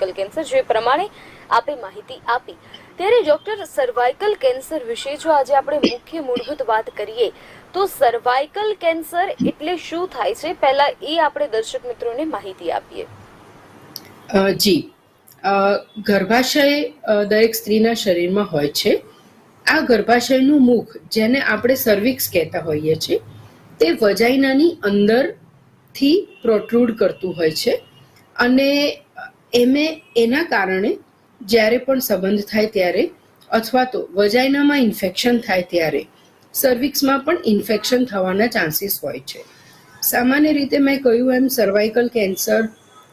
Cervical cancer જે પ્રમાણે આપે માહિતી આપી. ત્યારે ડોક્ટર સર્વાઇકલ કેન્સર વિશે જો આજે આપણે મુખ્ય મૂળભૂત વાત કરીએ, તો સર્વાઇકલ કેન્સર એટલે શું થાય છે? પહેલા એ આપણે દર્શક મિત્રોને માહિતી આપીએ. જી. ગર્ભાશય દરેક સ્ત્રીના શરીરમાં હોય છે. આ ગર્ભાશયનું મુખ જેને આપણે સર્વિક્સ કહેતા હોઈએ છીએ, તે વજાઇનાની અંદરથી પ્રોટ્રુડ કરતું હોય છે. અને એમે એના કારણે જ્યારે પણ સંબંધ થાય ત્યારે અથવા તો વજાઇનામાં ઇન્ફેક્શન થાય ત્યારે સર્વિક્સમાં પણ ઇન્ફેક્શન થવાના ચાન્સીસ હોય છે. સામાન્ય રીતે મેં કહ્યું એમ સર્વાઇકલ કેન્સર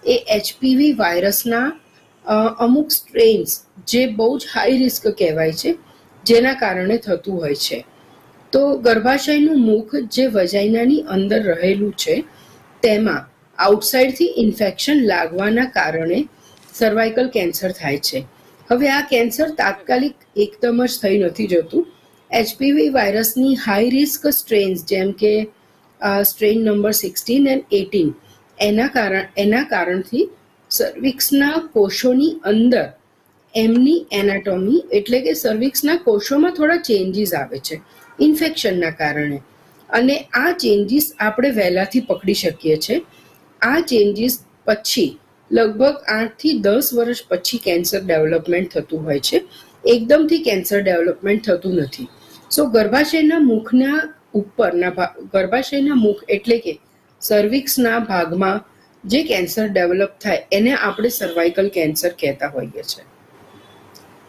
એ એચપીવી વાયરસના અમુક સ્ટ્રેન્સ જે બહુ જ હાઈ રિસ્ક કહેવાય છે, જેના કારણે થતું હોય છે. તો ગર્ભાશયનું મુખ જે વજાઇનાની અંદર રહેલું છે, તેમાં આઉટસાઇડથી ઇન્ફેક્શન લાગવાના કારણે સર્વાઇકલ કેન્સર થાય છે. હવે આ કેન્સર તાત્કાલિક એકદમ જ થઈ નથી જતું. એચપીવી વાયરસની હાઈ રિસ્ક સ્ટ્રેન્સ જેમ કે strain number sixteen and eighteen એના કારણ, એના કારણથી સર્વિક્સના કોષોની અંદર એમની એનાટોમી એટલે કે સર્વિક્સના કોષોમાં થોડા ચેન્જીસ આવે છે, ઇન્ફેક્શનના કારણે. અને આ ચેન્જીસ આપણે વહેલાથી પકડી શકીએ છીએ. આ ચેન્જીસ પછી, લગભગ આઠથી દસ વર્ષ પછી કેન્સર ડેવલપમેન્ટ થતું હોય છે. એકદમથી કેન્સર ડેવલપમેન્ટ થતું નથી. સો ગર્ભાશયના મુખના ઉપરના ભાગ ગર્ભાશયના મુખ એટલે કે સર્વિક્સના ભાગમાં જે કેન્સર ડેવલપ થાય, એને આપણે સર્વાઇકલ કેન્સર કહેતા હોઈએ છીએ